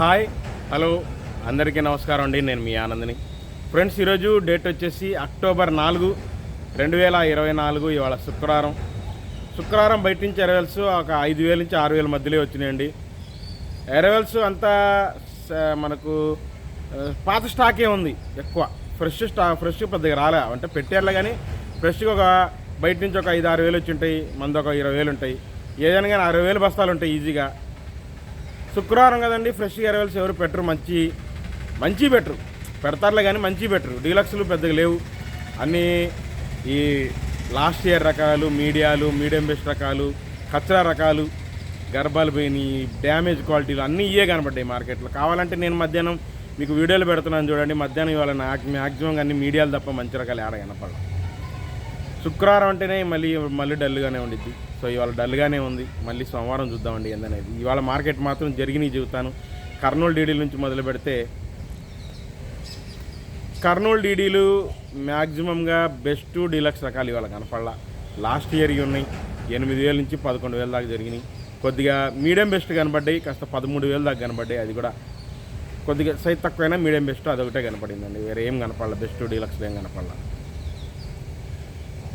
Hi hello అందరికీ నమస్కారం అండి. నేను మీ ఆనందని. ఫ్రెండ్స్ ఈరోజు డేట్ వచ్చేసి అక్టోబర్ నాలుగు రెండు వేల ఇరవై నాలుగు ఇవాళ శుక్రవారం. శుక్రవారం బయట నుంచి ఎరవెల్స్ ఒక ఐదు వేల నుంచి ఆరు వేల మధ్యలో వచ్చినాయండి. ఎరవెల్స్ అంతా మనకు పాత స్టాకే ఉంది ఎక్కువ. ఫ్రెష్ స్టా ఫ్రెష్ పెద్దగా రాలే. అంటే పెట్టారులే కానీ ఫ్రెష్గా ఒక బయట నుంచి ఒక ఐదు ఆరు వేలు వచ్చి ఉంటాయి. మంది ఒక ఇరవై వేలు ఉంటాయి. ఏదైనా కానీ అరవై వేలు బస్తాలు ఉంటాయి ఈజీగా. శుక్రవారం కదండి ఫ్రెష్గా ఎరవల్స్ ఎవరు పెట్టరు మంచి మంచి బెటరు పెడతారులే కానీ మంచి బెటరు డీలక్స్లు పెద్దగా లేవు. అన్నీ ఈ లాస్ట్ ఇయర్ రకాలు మీడియాలు మీడియం బెస్ట్ రకాలు కచ్చరా రకాలు గర్భాలు పోయినాయి డ్యామేజ్ క్వాలిటీలు అన్నీ ఇవే కనబడ్డాయి మార్కెట్లో. కావాలంటే నేను మధ్యాహ్నం మీకు వీడియోలు పెడుతున్నాను చూడండి. మధ్యాహ్నం ఇవాళ నాకు మ్యాక్సిమం అన్ని మీడియాలు తప్ప మంచి రకాలు ఆడ కనపడవు. శుక్రవారం అంటేనే మళ్ళీ మళ్ళీ డల్గానే ఉండిద్ది. సో ఇవాళ డల్గానే ఉంది. మళ్ళీ సోమవారం చూద్దామండి ఏందనేది ఇవాళ మార్కెట్ మాత్రం జరిగినాయి చెబుతాను కర్నూలు డీడీల నుంచి మొదలు పెడితే కర్నూలు డీడీలు మ్యాక్సిమంగా బెస్ట్ డీలక్స్ రకాలు ఇవాళ కనపడలా. లాస్ట్ ఇయర్ ఉన్నాయి. ఎనిమిది వేల నుంచి పదకొండు వేల దాకా జరిగినాయి. కొద్దిగా మీడియం బెస్ట్ కనబడ్డాయి కాస్త పదమూడు వేల దాకా కనబడ్డాయి అది కూడా కొద్దిగా సైజ్ తక్కువైనా మీడియం బెస్ట్ అదొకటే కనపడిందండి. వేరే ఏం కనపడలా. బెస్ట్ డీలక్స్ ఏం కనపడలా.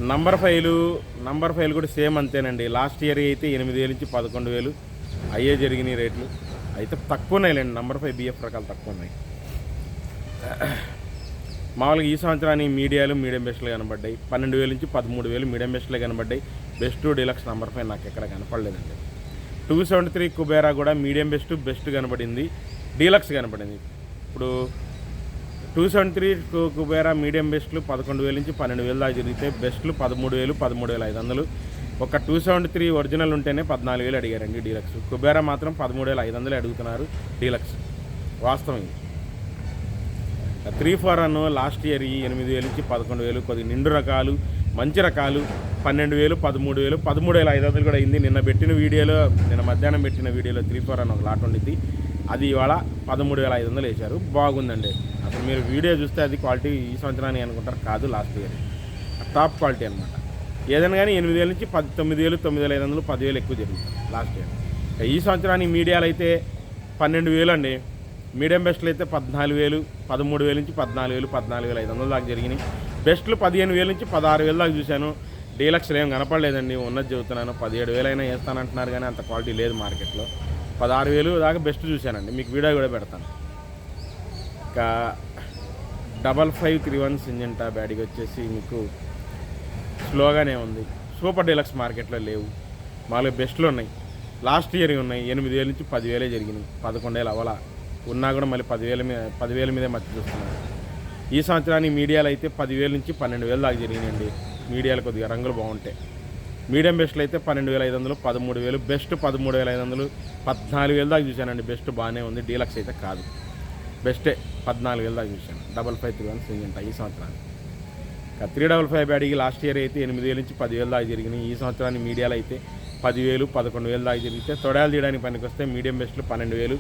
నంబర్ ఫైలు నంబర్ ఫైల్ కూడా సేమ్ అంతేనండి. లాస్ట్ ఇయర్ అయితే ఎనిమిది వేలు నుంచి పదకొండు వేలు. అయ్యే జరిగినాయి రేట్లు. అయితే తక్కువ ఉన్నాయిలేండి. నంబర్ ఫైవ్ బిఎఫ్ రకాలు తక్కువ ఉన్నాయి. మామూలుగా ఈ సంవత్సరానికి మీడియాలు మీడియం బెస్ట్లు కనబడ్డాయి. పన్నెండు వేల నుంచి పదమూడు వేలు మీడియం బెస్ట్లే కనబడ్డాయి. బెస్ట్ డీలక్స్ నంబర్ ఫైవ్ నాకు ఎక్కడ కనపడలేదండి. టూ సెవెంటీ త్రీ కుబేరా కూడా మీడియం బెస్ట్ బెస్ట్ కనబడింది. డీలక్స్ కనబడింది. ఇప్పుడు two seventy three Kubera medium బెస్ట్లు పదకొండు వేల నుంచి పన్నెండు వేలు దాకా జరిగితే బెస్ట్లు పదమూడు వేలు పదమూడు వేల ఐదు వందలు. ఒక టూ సెవెంటీ త్రీ ఒరిజినల్ ఉంటేనే పద్నాలుగు వేలు అడిగారండి డీలక్స్. కుబేరా మాత్రం పదమూడు వేల ఐదు వందలు అడుగుతున్నారు డీలక్స్. వాస్తవం ఇది. త్రీ ఫోర్ అన్ లాస్ట్ ఇయర్ ఈ ఎనిమిది వేలు నుంచి పదకొండు వేలు కొద్ది నిండు రకాలు మంచి రకాలు పన్నెండు వేలు పదమూడు వేలు పదమూడు వేల ఐదు వందలు కూడా అయింది. నిన్న పెట్టిన వీడియోలో నిన్న మధ్యాహ్నం పెట్టిన వీడియోలో త్రీ ఫోర్ అన్ ఒక లాట్ ఉండిద్ది. అది ఇవాళ పదమూడు వేల ఐదు వందలు వేశారు. బాగుందండి. అసలు మీరు వీడియో చూస్తే అది క్వాలిటీ ఈ సంవత్సరానికి అనుకుంటారు కాదు లాస్ట్ ఇయర్. టాప్ క్వాలిటీ అనమాట ఏదైనా కానీ ఎనిమిది వేల నుంచి పది తొమ్మిది వేలు తొమ్మిది వేల ఐదు వందలు పదివేలు ఎక్కువ జరుగుతుంది లాస్ట్ ఇయర్. ఈ సంవత్సరానికి మీడియాలు అయితే పన్నెండు వేలు అండి. మీడియం బెస్ట్లు అయితే పద్నాలుగు వేలు పదమూడు వేలు నుంచి పద్నాలుగు వేలు పద్నాలుగు వేల ఐదు వందల దాకా జరిగినాయి. బెస్ట్లు పదిహేను వేలు నుంచి పదహారు వేలు దాకా చూశాను. డీలక్స్లు ఏం కనపడలేదండి ఉన్నది చెబుతున్నాను. పదిహేడు వేలైనా వేస్తానంటున్నారు కానీ అంత క్వాలిటీ లేదు మార్కెట్లో. పదహారు వేలు దాకా బెస్ట్ చూశానండి. మీకు వీడియో కూడా పెడతాను. ఇంకా double five three one Syngenta బ్యాడీకి వచ్చేసి మీకు స్లోగానే ఉంది. సూపర్ డీలక్స్ మార్కెట్లో లేవు. మామూలుగా బెస్ట్లు ఉన్నాయి. లాస్ట్ ఇయర్ ఉన్నాయి. ఎనిమిది వేల నుంచి పదివేలే జరిగినాయి. పదకొండేళ్ళు అవలా. ఉన్నా కూడా మళ్ళీ పదివేల మీద పదివేల మీదే మధ్య చూస్తున్నారు. ఈ సంవత్సరానికి మీడియాలు అయితే పదివేల నుంచి పన్నెండు వేలు దాకా జరిగినాయండి. మీడియాలు కొద్దిగా రంగులు బాగుంటాయి. మీడియం బెస్ట్లు అయితే పన్నెండు వేల ఐదు వందలు పదమూడు వేలు బెస్ట్ పదమూడు వేల ఐదు వందలు పద్నాలుగు వేలు దాకా చూశానండి. బెస్ట్ బాగానే ఉంది. డీలక్స్ అయితే కాదు. బెస్టే పద్నాలుగు వేలు దాకా చూశాను. Double five three one Syngenta ఈ సంవత్సరానికి. త్రీ డబల్ ఫైవ్ బ్యాడీకి లాస్ట్ ఇయర్ అయితే ఎనిమిది వేల నుంచి పదివేలు దాకా జరిగినాయి. ఈ సంవత్సరాన్ని మీడియాలో అయితే పదివేలు పదకొండు వేలు దాకా జరిగితే తొడాలు తీయడానికి పనికి వస్తే మీడియం బెస్ట్లు పన్నెండు వేలు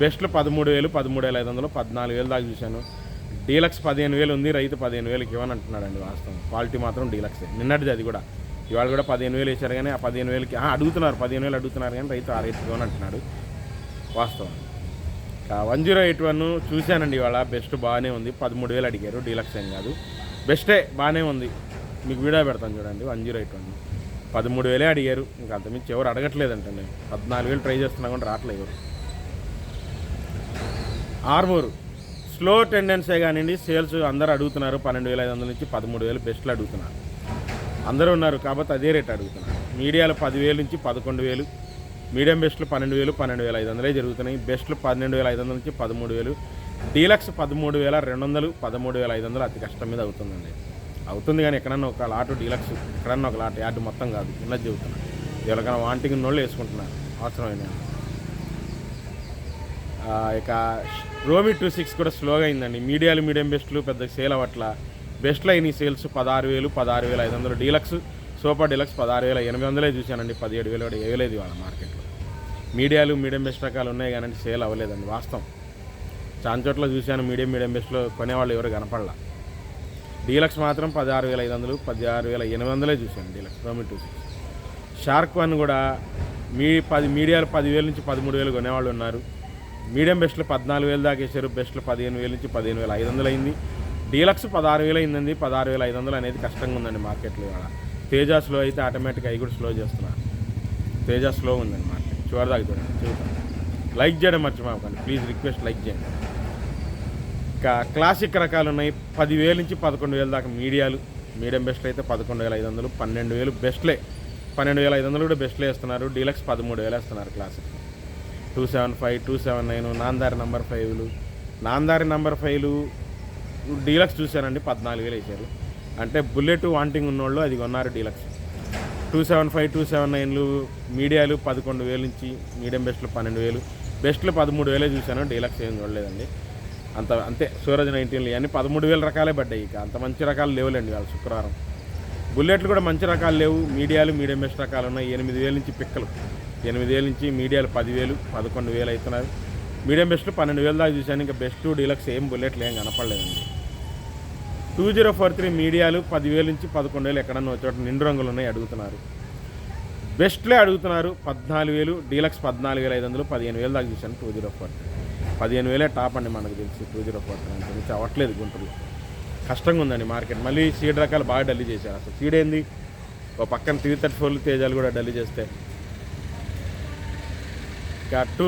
బెస్ట్లు పదమూడు వేలు పదమూడు వేల ఐదు వందలు పద్నాలుగు వేలు దాకా చూశాను. డీలక్స్ పదిహేను వేలు ఉంది రైతు పదిహేను వేలకి ఇవ్వని అంటున్నాడండి వాస్తవం. క్వాలిటీ మాత్రం డీలక్సే. నిన్నటిది అది కూడా. ఇవాళ కూడా పదిహేను వేలు వేశారు కానీ ఆ పదిహేను వేలకి అడుగుతున్నారు పదిహేను వేలు అడుగుతున్నారు కానీ రైతు ఆ రైతు ఇవ్వని అంటున్నాడు. వాస్తవం. వన్ జీరో ఎయిట్ వన్ చూశానండి ఇవాళ. బెస్ట్ బాగానే ఉంది. పదమూడు వేలు అడిగారు. డీలక్స్ ఏం కాదు. బెస్టే బాగానే ఉంది. మీకు వీడియో పెడతాను చూడండి. One zero eight one. పదమూడు వేలే అడిగారు. ఇంకా అంతమించి ఎవరు అడగట్లేదంటండి పద్నాలుగు వేలు ట్రై చేస్తున్నా కూడా రావట్లేదు. ఎవరు ఆర్మూర్. స్లో టెండెన్సే కానివ్వండి సేల్స్ అందరూ అడుగుతున్నారు. పన్నెండు వేల ఐదు వందల నుంచి పదమూడు వేలు బెస్ట్లు అడుగుతున్నారు. అందరూ ఉన్నారు కాబట్టి అదే రేట్ అడుగుతున్నారు. మీడియాలో పదివేలు నుంచి పదకొండు వేలు మీడియం బెస్ట్లు పన్నెండు వేలు పన్నెండు వేల ఐదు వందలే జరుగుతున్నాయి. బెస్ట్లు పన్నెండు వేల ఐదు వందల నుంచి పదమూడు వేలు. డీలక్స్ పదమూడు వేల రెండు వందలు పదమూడు వేల ఐదు వందలు అతి కష్టం మీద అవుతుందండి. అవుతుంది కానీ ఎక్కడన్నా ఒక లాటు డీలక్స్ ఎక్కడన్నా ఒక లాటు యాడ్ మొత్తం కాదు. ఉన్నది చెబుతున్నాను ఎవరికైనా వాంటింగ్ ఉన్నోళ్ళు వేసుకుంటున్నారు. అవసరమైన. ఇక రోమి టూ సిక్స్ కూడా స్లోగా అయిందండి. మీడియాలు మీడియం బెస్ట్లు పెద్ద సేల్ అవ్వట్ల. బెస్ట్లు అయిన సేల్స్ పదహారు వేలు పదహారు వేల ఐదు వందలు. డీలక్స్ సూపర్ డీలక్స్ పదహారు వేల ఎనిమిది వందలే చూశానండి పదిహేడు వేలు కూడా వేయలేదు ఇవాళ మార్కెట్లో. మీడియాలు మీడియం బెస్ట్ రకాలు ఉన్నాయి కానీ సేల్ అవ్వలేదండి వాస్తవం. చాలా చోట్ల చూశాను మీడియం మీడియం బెస్ట్లో కొనేవాళ్ళు ఎవరు కనపడలా. డీలక్స్ మాత్రం పదహారు వేల ఐదు వందలు పదహారు వేల ఎనిమిది వందలే చూశాను డీలక్స్ రోమి టూ సిక్స్ షార్క్ వన్ కూడా మీ పది మీడియాలు పదివేల నుంచి పదమూడు వేలు కొనేవాళ్ళు ఉన్నారు. మీడియం బెస్ట్లో పద్నాలుగు వేలు దాకా వేసారు బెస్ట్లు పదిహేను వేల నుంచి పదిహేను వేల ఐదు వందలు అయింది డీలక్స్ పదహారు వేలు అయిందండి పదహారు వేల ఐదు వందలు అనేది కష్టంగా ఉందండి మార్కెట్లో ఇవాళ. తేజ స్లో అయితే ఆటోమేటిక్గా అవి కూడా స్లో చేస్తున్నారు తేజ స్లో ఉందన్నమాట. మార్కెట్ చూడండి చూద్దాం. లైక్ చేయడం మర్చిపోకండి ప్లీజ్ రిక్వెస్ట్ లైక్ చేయండి. ఇంకా క్లాసిక్ రకాలు ఉన్నాయి. పదివేల నుంచి పదకొండు వేల దాకా మీడియాలు. మీడియం బెస్ట్లు అయితే పదకొండు వేల ఐదు వందలు పన్నెండు వేలు బెస్ట్లే. పన్నెండు వేల ఐదు వందలు కూడా బెస్ట్లే వేస్తున్నారు. డీలక్స్ పదమూడు వేలు వేస్తున్నారు classic two seven five two seven nine Namdhari number ఫైవ్లు నాందారి number ఫైవ్లు డీలక్స్ చూశానండి పద్నాలుగు వేలు వేశారు అంటే బుల్లెట్ వాంటింగ్ ఉన్నోళ్ళు అది కొన్నారు deluxe. Two seven five two seven నైన్లు మీడియాలు పదకొండు వేలు నుంచి మీడియం బెస్ట్లు పన్నెండు వేలు. బెస్ట్లు పదమూడు వేలే చూశాను డీలక్స్ ఏం చూడలేదండి. అంత అంతే సూరజ్ నైన్టీన్లు ఇవన్నీ పదమూడు వేల రకాలే పడ్డాయి ఇక. అంత మంచి రకాలు లేవులేండి వాళ్ళు శుక్రవారం. బుల్లెట్లు కూడా మంచి రకాలు లేవు మీడియాలు మీడియం బెస్ట్ రకాలు ఉన్నాయి. ఎనిమిది వేల నుంచి పిక్కలు. ఎనిమిది వేల నుంచి మీడియాలు పదివేలు పదకొండు వేలు అవుతున్నారు. మీడియం బెస్ట్లు పన్నెండు వేలు దాకా చూశాను ఇంకా బెస్ట్ డీలక్స్ ఏం బుల్లెట్లు ఏం కనపడలేదండి. టూ జీరో ఫోర్ త్రీ మీడియాలు పదివేలు నుంచి పదకొండు వేలు ఎక్కడన్నా ఒక చోట నిండు రంగులు ఉన్నాయి అడుగుతున్నారు. బెస్ట్లే అడుగుతున్నారు. పద్నాలుగు వేలు డీలక్స్ పద్నాలుగు వేల ఐదు వందలు పదిహేను వేలు దాకా చూశాను టూ జీరో ఫోర్. పదిహేను వేలే టాప్ అండి మనకు తెలిసి టూ జీరో ఫోర్ త్రీ అవ్వట్లేదు గుంటూరులో. కష్టంగా ఉందండి మార్కెట్. మళ్ళీ సీడ్ రకాలు బాగా డల్లీ చేశారు. అసలు సీడ్ ఏంది? ఓ పక్కన త్రీ థర్టీ ఫోర్లు తేజాలు కూడా డల్లీ చేస్తే. ఇక టూ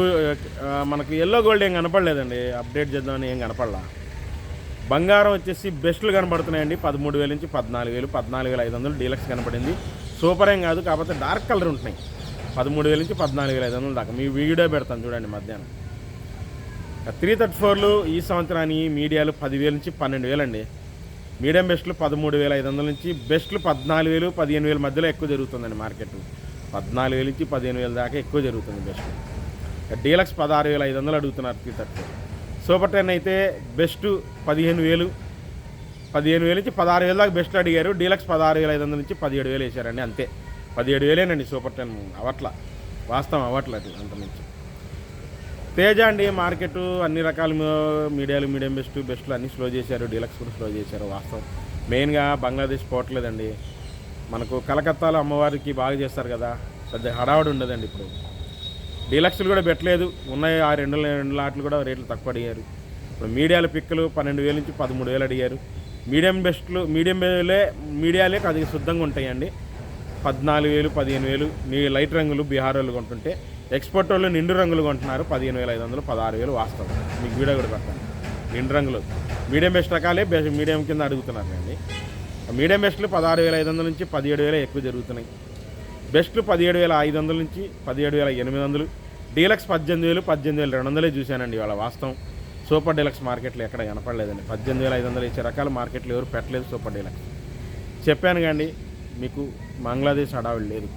మనకి ఎల్లో గోల్డ్ ఏం కనపడలేదండి. అప్డేట్ చేద్దామని ఏం కనపడలా. బంగారం వచ్చేసి బెస్ట్లు కనబడుతున్నాయండి. పదమూడు వేల నుంచి పద్నాలుగు వేలు పద్నాలుగు వేల ఐదు వందలు డీలక్స్ కనపడింది సూపర్ ఏం కాదు కాకపోతే డార్క్ కలర్ ఉంటున్నాయి. పదమూడు వేల నుంచి పద్నాలుగు వేల ఐదు వందలు దాకా. మీ వీడియో పెడతాను చూడండి మధ్యాహ్నం. త్రీ థర్టీ ఫోర్లు ఈ సంవత్సరానికి మీడియాలు పదివేల నుంచి పన్నెండు వేలు అండి మీడియం బెస్ట్లు పదమూడు వేల ఐదు వందల నుంచి బెస్ట్లు పద్నాలుగు వేలు పదిహేను వేల మధ్యలో ఎక్కువ జరుగుతుందండి మార్కెట్. పద్నాలుగు వేల నుంచి పదిహేను వేల దాకా ఎక్కువ జరుగుతుంది బెస్ట్ డీలక్స్ పదహారు వేల ఐదు వందలు అడుగుతున్నారు త్రీ థర్టీ సూపర్ టెన్ అయితే బెస్ట్ పదిహేను వేలు. పదిహేను వేల నుంచి పదహారు వేల దాకా బెస్ట్ అడిగారు. డీలక్స్ పదహారు వేల ఐదు వందల నుంచి పదిహేడు వేలు వేసారండి అంతే. పదిహేడు వేలేనండి సూపర్ టెన్ అవట్ల వాస్తవం అవట్ల అది అంత నుంచి తేజ అండి మార్కెట్ అన్ని రకాల మీడియాలు మీడియం బెస్ట్ బెస్ట్లు అన్నీ స్లో చేశారు. డీలక్స్ కూడా స్లో చేశారు వాస్తవం. మెయిన్గా బంగ్లాదేశ్ పోవట్లేదండి. మనకు కలకత్తాలో అమ్మవారికి బాగా చేస్తారు కదా. పెద్ద హడావుడి ఉండదండి ఇప్పుడు. డీలక్స్లు కూడా పెట్టలేదు. ఉన్నాయి ఆ రెండు రెండు లాట్లు కూడా రేట్లు తక్కువ అడిగారు. ఇప్పుడు మీడియాల పిక్కలు పన్నెండు వేల నుంచి పదమూడు వేలు అడిగారు. మీడియం బెస్ట్లు మీడియం వేలే మీడియాలే అది శుద్ధంగా ఉంటాయండి. పద్నాలుగు వేలు పదిహేను వేలు నీ లైట్ రంగులు బీహార్ వాళ్ళు కొంటుంటే ఎక్స్పోర్ట్ వాళ్ళు నిండు రంగులు కొంటున్నారు. పదిహేను వేల ఐదు వందలు పదహారు వేలు వాస్తవం. మీకు వీడియో కూడా పెడతాను. నిండు రంగులు. మీడియం బెస్ట్ రకాలే బెస్ట్ మీడియం కింద అడుగుతున్నారు అండి. మీడియం బెస్ట్లు పదహారు వేల ఐదు వందల నుంచి పదిహేడు వేల ఎక్కువ జరుగుతున్నాయి. బెస్ట్ పదిహేడు వేల ఐదు వందల నుంచి పదిహేడు వేల ఎనిమిది వందలు డీలక్స్ పద్దెనిమిది వేలు పద్దెనిమిది వేల రెండు వందలే చూశానండి ఇవాళ వాస్తవం. సూపర్ డీలక్స్ మార్కెట్లు ఎక్కడ కనపడలేదండి. పద్దెనిమిది వేల ఐదు వందలు ఇచ్చే రకాల మార్కెట్లు ఎవరు పెట్టలేదు సూపర్ డీలక్స్. చెప్పాను కానీ మీకు బంగ్లాదేశ్ హడావిడి లేదు.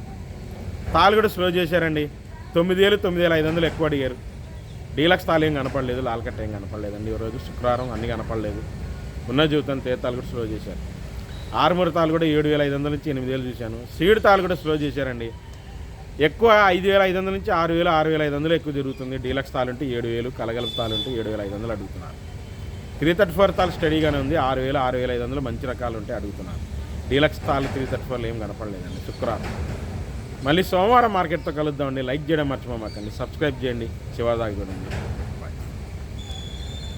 తాళ్ళు కూడా స్లో చేశారండి. తొమ్మిది వేలు తొమ్మిది వేల ఐదు వందలు ఎక్కువ అడిగారు. డీలక్స్ తాలు ఏం కనపడలేదు లాల్కట్ ఏం కనపడలేదండి. ఈ రోజు శుక్రవారం అన్నీ కనపడలేదు. ఉన్న జీవితం తేతాలు కూడా స్లో చేశారు. ఆరుమూరు తాలు కూడా ఏడు వేల ఐదు వందల నుంచి ఎనిమిది వేలు చూశాను. సీడ్ తాలు కూడా స్లో చేశారండి. ఎక్కువ ఐదు వేల ఐదు వందల నుంచి ఆరు వేలు ఆరు వేల ఐదు వందలు ఎక్కువ జరుగుతుంది డీలక్స్ తాలు ఉంటే ఏడు వేలు కలగలుపు తాలు ఉంటే ఏడు వేల ఐదు వందలు అడుగుతున్నారు త్రీ థర్టీ ఫోర్ తాలు స్టడీగానే ఉంది. ఆరు వేలు ఆరు వేల ఐదు వందలు మంచి రకాలు ఉంటే అడుగుతున్నారు డీలక్స్ తాలు త్రీ థర్టీ ఫోర్లు ఏం కనపడలేదండి. శుక్రవారం. మళ్ళీ సోమవారం మార్కెట్తో కలుద్దామండి. లైక్ చేయడం మర్చిపోమాకండి. సబ్స్క్రైబ్ చేయండి. శివాదాకి చూడండి